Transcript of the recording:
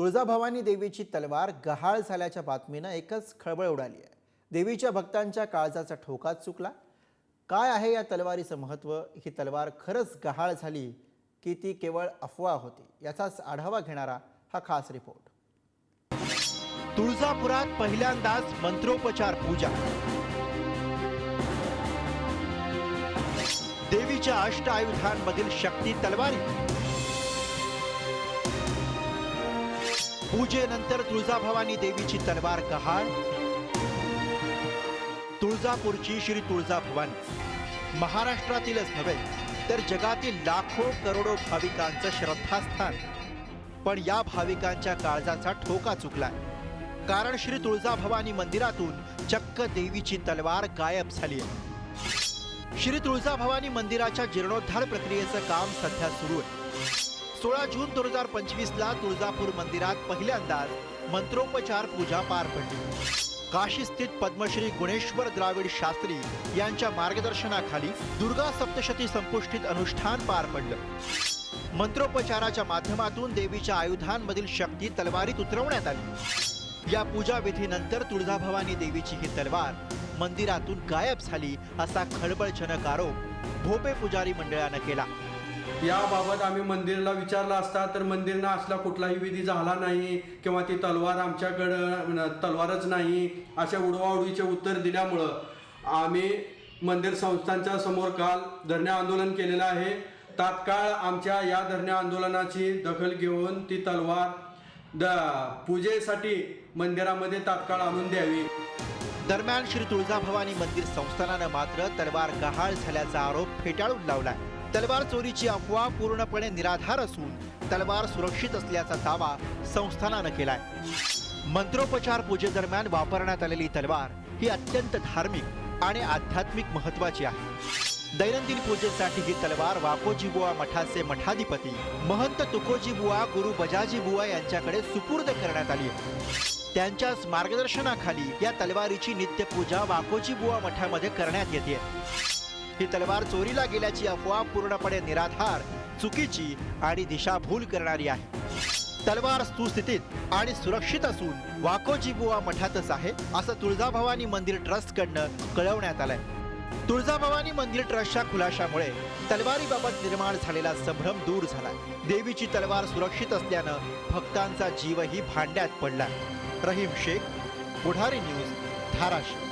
तुळजाभवानी देवीची तलवार गहाळ झाल्याच्या बातमीनं एकच खळबळ उडाली आहे. देवीच्या भक्तांच्या काळजाचा ठोकाच चुकला. काय आहे या तलवारीचं महत्त्व? ही तलवार खरंच गहाळ झाली की ती केवळ अफवा होती? याचाच आढावा घेणारा हा खास रिपोर्ट. तुळजापुरात पहिल्यांदाच मंत्रोपचार पूजा. देवीच्या अष्ट आयुधांमधील शक्ती तलवारी. पूजेनंतर तुळजाभवानी देवीची तलवार कहाळ तुळजापूरची श्री तुळजाभवानी. महाराष्ट्रातीलच नव्हे तर जगातील लाखो करोडो भाविकांचं श्रद्धास्थान. पण या भाविकांच्या काळजाचा ठोका चुकलाय. कारण श्री तुळजाभवानी मंदिरातून चक्क देवीची तलवार गायब झाली आहे. श्री तुळजाभवानी मंदिराच्या जीर्णोद्धार प्रक्रियेचं काम सध्या सुरू आहे. सोळा जून दोन हजार पंचवीस ला तुळजापूर मंदिरात पहिल्यांदाच मंत्रोपचार पूजा पार पडली. काशी स्थित पद्मश्री गुणेश्वर द्राविड शास्त्री यांच्या मार्गदर्शनाखाली दुर्गा सप्तशती संपुष्टीत अनुष्ठान पार पडलं. मंत्रोपचाराच्या माध्यमातून देवीच्या आयुधांमधील शक्ती तलवारीत उतरवण्यात आली. या पूजा विधीनंतर तुळजाभवानी देवीची ही तलवार मंदिरातून गायब झाली असा खळबळजनक आरोप भोपे पुजारी मंडळानं केला. याबाबत आम्ही मंदिरला विचारला असता तर मंदिरनं असला कुठलाही विधी झाला नाही किंवा ती तलवार आमच्याकडं तलवारच नाही अशा उडवाउडवीचे उत्तर दिल्यामुळं आम्ही मंदिर संस्थांच्या समोर काल धरणे आंदोलन केलेलं आहे. तात्काळ आमच्या या धरणे आंदोलनाची दखल घेऊन ती तलवार द पूजेसाठी मंदिरामध्ये तात्काळ आणून द्यावी. दरम्यान श्री तुळजाभवानी मंदिर संस्थानानं मात्र तलवार गहाळ झाल्याचा आरोप फेटाळून आहे तलवार चोरीची अफवा पूर्णपणे निराधार असून तलवार सुरक्षित असल्याचा दावा संस्थानानं केलाय. मंत्रोपचार पूजेदरम्यान वापरण्यात आलेली तलवार ही अत्यंत धार्मिक आणि आध्यात्मिक महत्वाची आहे. दैनंदिन पूजेसाठी ही तलवार वाकोजीबुवा मठाचे मठाधिपती महंत तुकोजीबुवा गुरु बजाजीबुवा यांच्याकडे सुपूर्द करण्यात आली आहे. त्यांच्याच मार्गदर्शनाखाली या तलवारीची नित्यपूजा वाकोजीबुवा मठामध्ये करण्यात येते. ही तलवार चोरीला गेल्याची अफवा पूर्णपणे निराधार चुकीची आणि दिशाभूल करणारी आहे. तलवार सुस्थितीत आणि सुरक्षित असून वाकोजी बुवा मठातच आहे असं तुळजाभवानी मंदिर ट्रस्टकडनं कळवण्यात आलंय. तुळजाभवानी मंदिर ट्रस्टच्या खुलाशामुळे तलवारीबाबत निर्माण झालेला संभ्रम दूर झाला. देवीची तलवार सुरक्षित असल्यानं भक्तांचा जीवही भांड्यात पडला. रहीम शेख पुढारी न्यूज धाराशिव.